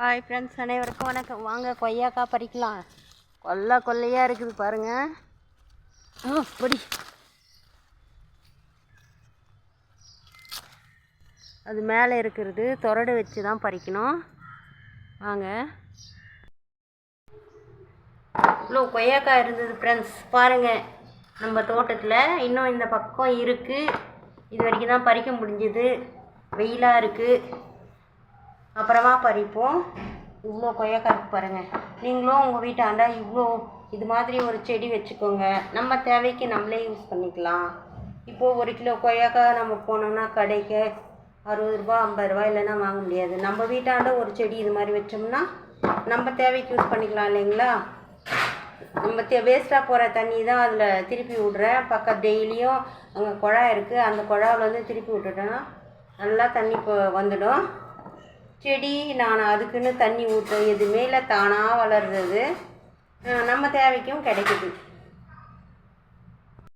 Hi friends அனைவருக்கும் வணக்கம். வாங்க கொய்யாக்காய் பறிக்கலாம். கொல்லை கொல்லையாக இருக்குது பாருங்கள் ஆ படி. அது மேலே இருக்கிறது தொடடு வச்சு தான் பறிக்கணும். வாங்க. இவ்வளோ கொய்யாக்காய் இருந்தது ஃப்ரெண்ட்ஸ் பாருங்கள் நம்ம தோட்டத்தில் இன்னும் இந்த பக்கம் இருக்குது இது வரைக்கும் தான் பறிக்க முடிஞ்சுது. வெயிலாக இருக்குது அப்புறமா பறிப்போம் இவ்வளோ கொய்யாக்காய் இருக்கு பாருங்கள் நீங்களும் உங்கள் வீட்டாண்டா இவ்வளோ இது மாதிரி ஒரு செடி வச்சுக்கோங்க. நம்ம தேவைக்கு நம்மளே யூஸ் பண்ணிக்கலாம். இப்போது ஒரு கிலோ கொய்யாக்காய் நம்ம போனோம்னா கடைக்கு அறுபது ரூபா ஐம்பது ரூபா இல்லைன்னா வாங்க முடியாது. நம்ம வீட்டாண்ட ஒரு செடி இது மாதிரி வச்சோம்னா நம்ம தேவைக்கு யூஸ் பண்ணிக்கலாம் இல்லைங்களா? நம்ம தே வேஸ்ட்டாக போகிற தண்ணி தான் அதில் திருப்பி விட்றேன். பக்கம் டெய்லியும் அங்கே குழாய் இருக்குது அந்த குழாவில் வந்து திருப்பி விட்டுட்டோன்னா நல்லா தண்ணி இப்போ வந்துடும். செடி நான் அதுக்குன்னு தண்ணி ஊற்ற எதுவுமே இல்லை தானாக வளர்றது. நம்ம தேவைக்கும் கிடைக்குது.